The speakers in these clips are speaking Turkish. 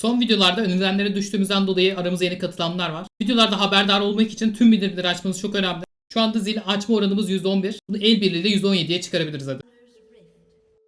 Son videolarda önerilenlere düştüğümüzden dolayı aramıza yeni katılanlar var. Videolarda haberdar olmak için tüm bildirimleri açmanız çok önemli. Şu anda zil açma oranımız %11. Bunu el birliğiyle %17'ye çıkarabiliriz hadi.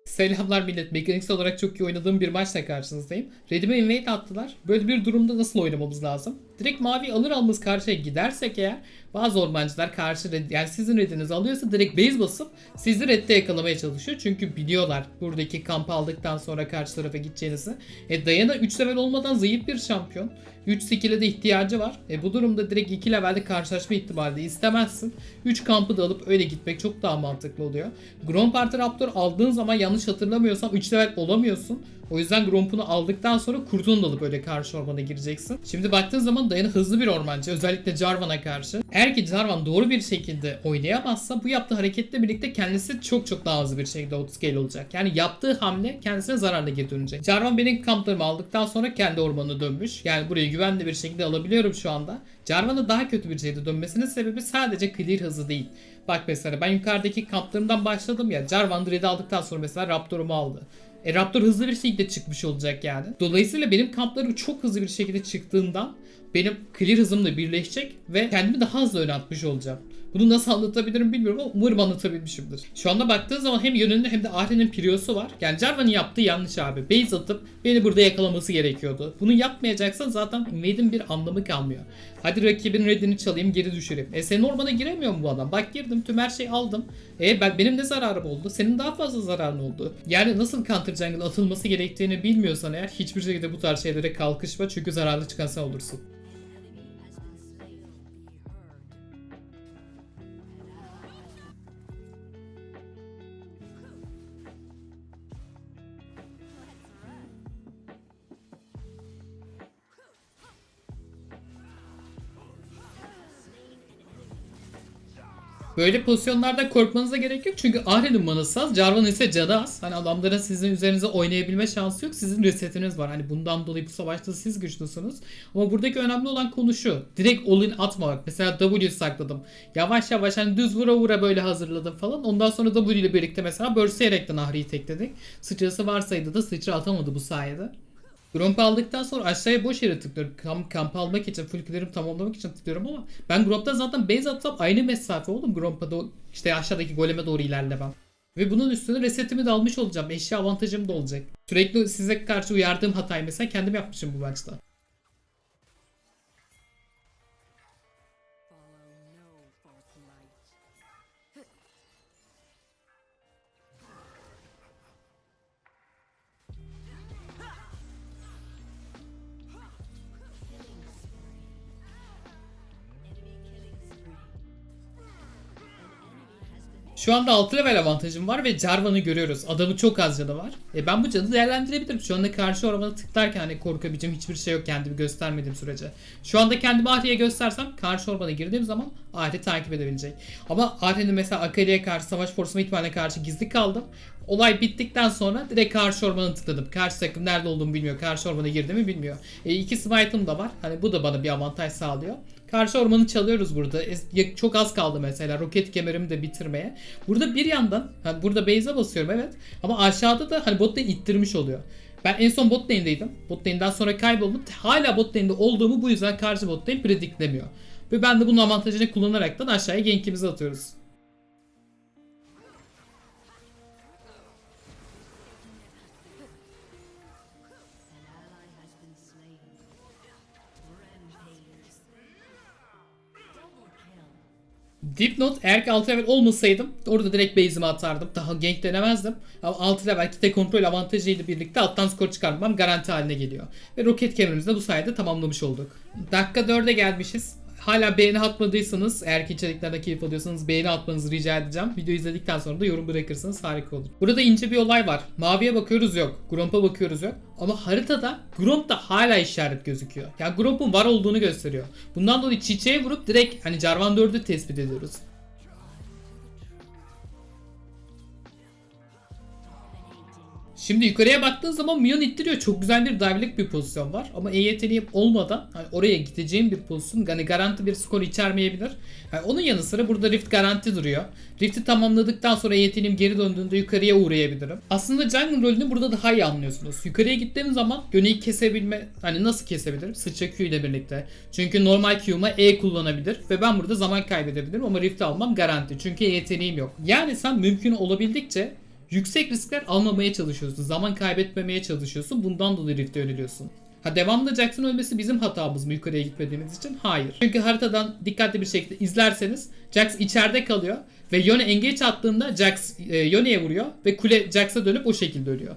Selamlar millet. Mekaniksel olarak çok iyi oynadığım bir maçla karşınızdayım. Redime invade attılar. Böyle bir durumda nasıl oynamamız lazım? Direkt mavi alır almaz karşıya gidersek eğer bazı ormancılar karşı red, yani sizin redinizi alıyorsa direkt base basıp sizi redde yakalamaya çalışıyor. Çünkü biliyorlar buradaki kampı aldıktan sonra karşı tarafa gideceğinizi. E Diana 3 level olmadan zayıf bir şampiyon. 3 skill'e de ihtiyacı var. E bu durumda direkt 2 levelde karşılaşma ihtimali de istemezsin. 3 kampı da alıp öyle gitmek çok daha mantıklı oluyor. Gromp artı Raptor aldığın zaman yanlış hatırlamıyorsam 3 level olamıyorsun. O yüzden Gromp'unu aldıktan sonra kurdunu da alıp öyle karşı ormana gireceksin. Şimdi baktığın zaman Diana hızlı bir ormancı. Özellikle Jarvan'a karşı. Eğer ki Jarvan doğru bir şekilde oynayamazsa bu yaptığı hareketle birlikte kendisi çok çok daha hızlı bir şekilde outscale olacak. Yani yaptığı hamle kendisine zararla geri dönecek. Jarvan benim kamplarımı aldıktan sonra kendi ormanına dönmüş. Yani burayı güvenli bir şekilde alabiliyorum şu anda. Jarvan'a daha kötü bir şekilde dönmesinin sebebi sadece clear hızı değil. Bak mesela ben yukarıdaki kamplarımdan başladım ya. Jarvan Dread'i aldıktan sonra mesela Raptor'umu aldı. E, Raptor hızlı bir şekilde çıkmış olacak yani. Dolayısıyla benim kamplarım çok hızlı bir şekilde çıktığından benim clear hızımla birleşecek ve kendimi daha hızlı öne atmış olacağım. Bunu nasıl anlatabilirim bilmiyorum ama umarım anlatabilmişimdir. Şu anda baktığın zaman hem yönünde hem de Ahri'nin Priyosu var. Yani Jarvan'ın yaptığı yanlış abi. Base atıp beni burada yakalaması gerekiyordu. Bunu yapmayacaksan zaten Invade'in bir anlamı kalmıyor. Hadi rakibin redini çalayım geri düşüreyim. E senin ormana giremiyor mu bu adam? Bak girdim tüm her şeyi aldım. E ben, benim ne zararım oldu? Senin daha fazla zararın oldu. Yani nasıl counter jungle atılması gerektiğini bilmiyorsan eğer hiçbir şekilde bu tarz şeylere kalkışma çünkü zararlı çıkan sen olursun. Böyle pozisyonlarda korkmanıza gerek yok çünkü Ahri'nin manası az, Jarvan ise canı az. Hani adamların sizin üzerinize oynayabilme şansı yok. Sizin resetiniz var. Hani bundan dolayı bu savaşta siz güçlüsünüz. Ama buradaki önemli olan konu şu. Direkt all in atmamak. Mesela W sakladım. Yavaş yavaş hani düz vura vura böyle hazırladım falan. Ondan sonra W ile birlikte mesela börseyerekten Ahri'yi tekledik. Sıçrası varsaydı da sıçra atamadı bu sayede. Gromp aldıktan sonra aşağıya boş yere tıklıyorum. Kamp, kamp almak için, full tamamlamak için tıklıyorum ama ben Gromp'ta zaten base atsam aynı mesafe oğlum Gromp'a da işte aşağıdaki goleme doğru ilerlemem. Ve bunun üstüne resetimi de almış olacağım. Eşya avantajım da olacak. Sürekli size karşı uyardığım hatayı mesela kendim yapmışım bu maçta. Şu anda 6 level avantajım var ve Jarvan'ı görüyoruz. Adamı çok az canı var. E ben bu canı değerlendirebilirim. Şu anda karşı ormana tıklarken hani korkabileceğim hiçbir şey yok kendimi göstermediğim sürece. Şu anda kendimi Ahri'ye göstersem karşı ormana girdiğim zaman Ahri takip edebilecek. Ama Ahri'nin mesela Akali'ye karşı savaş forsama ihtimaline karşı gizli kaldım. Olay bittikten sonra direkt karşı ormana tıkladım. Karşı takım nerede olduğumu bilmiyor. Karşı ormana girdiğimi bilmiyor. E, iki smite'ım da var. Hani bu da bana bir avantaj sağlıyor. Karşı ormanı çalıyoruz burada. Ya- Çok az kaldı mesela roket kemerimi de bitirmeye. Burada bir yandan hani burada base'e basıyorum evet. Ama aşağıda da hani bot lane ittirmiş oluyor. Ben en son bot lane'deydim. Bot lane'den sonra kayboldum. Hala bot lane'de olduğumu bu yüzden karşı bot lane prediklemiyor. Ve ben de bunun avantajını kullanaraktan aşağıya gankimizi atıyoruz. Dipnot eğer ki 6 level olmasaydım orada direkt base'imi atardım. Daha gank denemezdim. Ama 6 level kitle kontrol avantajıyla birlikte alttan skor çıkartmam garanti haline geliyor. Ve roket kemerimizi de bu sayede tamamlamış olduk. Dakika 4'e gelmişiz. Hala beğeni atmadıysanız eğer ki içeriklerden keyif alıyorsanız beğeni atmanızı rica edeceğim. Video izledikten sonra da yorum bırakırsanız harika olur. Burada ince bir olay var. Maviye bakıyoruz yok. Gromp'a bakıyoruz yok. Ama haritada Gromp'ta hala işaret gözüküyor. Yani Gromp'un var olduğunu gösteriyor. Bundan dolayı çiçeğe vurup direkt hani Jarvan 4'ü tespit ediyoruz. Şimdi yukarıya baktığın zaman Mion ittiriyor. Çok güzel bir dive'lik bir pozisyon var. Ama E yeteneğim olmadan hani oraya gideceğim bir pozisyon hani garanti bir skor içermeyebilir. Yani onun yanı sıra burada Rift garanti duruyor. Rift'i tamamladıktan sonra E yeteneğim geri döndüğünde yukarıya uğrayabilirim. Aslında jungle rolünü burada daha iyi anlıyorsunuz. Yukarıya gittiğim zaman Yöneyi kesebilme hani nasıl kesebilirim? Sıçra Q ile birlikte. Çünkü normal Q'ma E kullanabilir ve ben burada zaman kaybedebilirim ama Rift'i almam garanti. Çünkü E yeteneğim yok. Yani sen mümkün olabildikçe yüksek riskler almamaya çalışıyorsun. Zaman kaybetmemeye çalışıyorsun. Bundan dolayı Rift'e yöneliyorsun. Ha devamlı Jax'ın ölmesi bizim hatamız mı yukarıya gitmediğimiz için? Hayır. Çünkü haritadan dikkatli bir şekilde izlerseniz Jax içeride kalıyor ve Yone engage attığında Jax e, Yone'ye vuruyor ve kule Jax'a dönüp o şekilde ölüyor.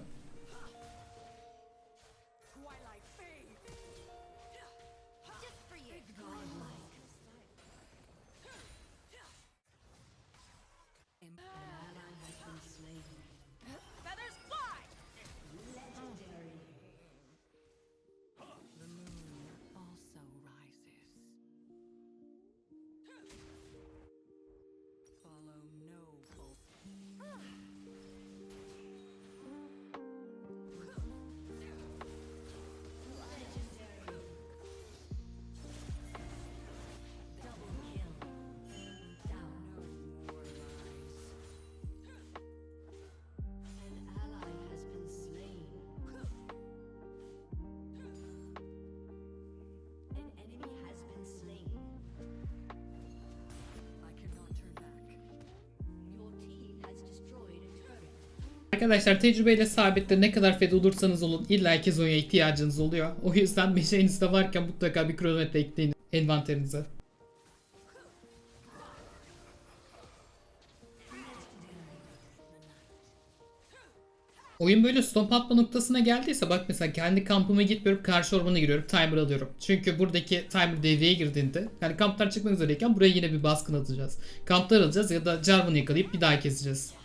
Arkadaşlar tecrübeyle sabitte ne kadar fed olursanız olun illa ki Zonya ihtiyacınız oluyor. O yüzden meşenizde varken mutlaka bir kronometre ekleyin envanterinize. Oyun böyle stop atma noktasına geldiyse bak mesela kendi kampıma gitmiyorum karşı ormana giriyorum timer alıyorum. Çünkü buradaki timer devreye girdiğinde yani kamplar çıkmak üzereyken buraya yine bir baskın atacağız. Kamplar alacağız ya da Jarvan'ı yakalayıp bir daha keseceğiz.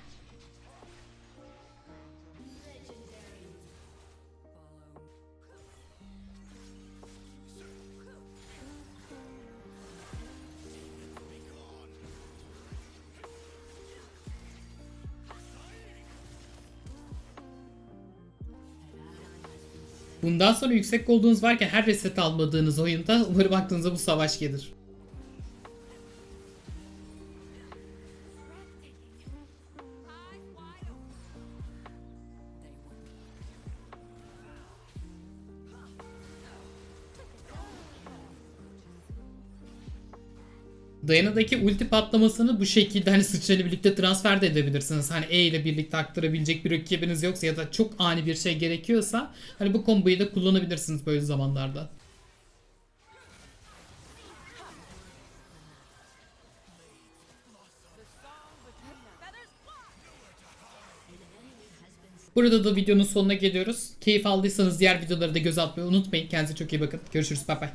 Bundan sonra yüksek olduğunuz varken her reset almadığınız oyunda umarım aklınıza bu savaş gelir. Dayana'daki ulti patlamasını bu şekilde hani sıçrayla birlikte transfer de edebilirsiniz. Hani E ile birlikte aktarabilecek bir rakibiniz yoksa ya da çok ani bir şey gerekiyorsa hani bu komboyu da kullanabilirsiniz böyle zamanlarda. Burada da videonun sonuna geliyoruz. Keyif aldıysanız diğer videoları da göz atmayı unutmayın. Kendinize çok iyi bakın. Görüşürüz. Bay bay.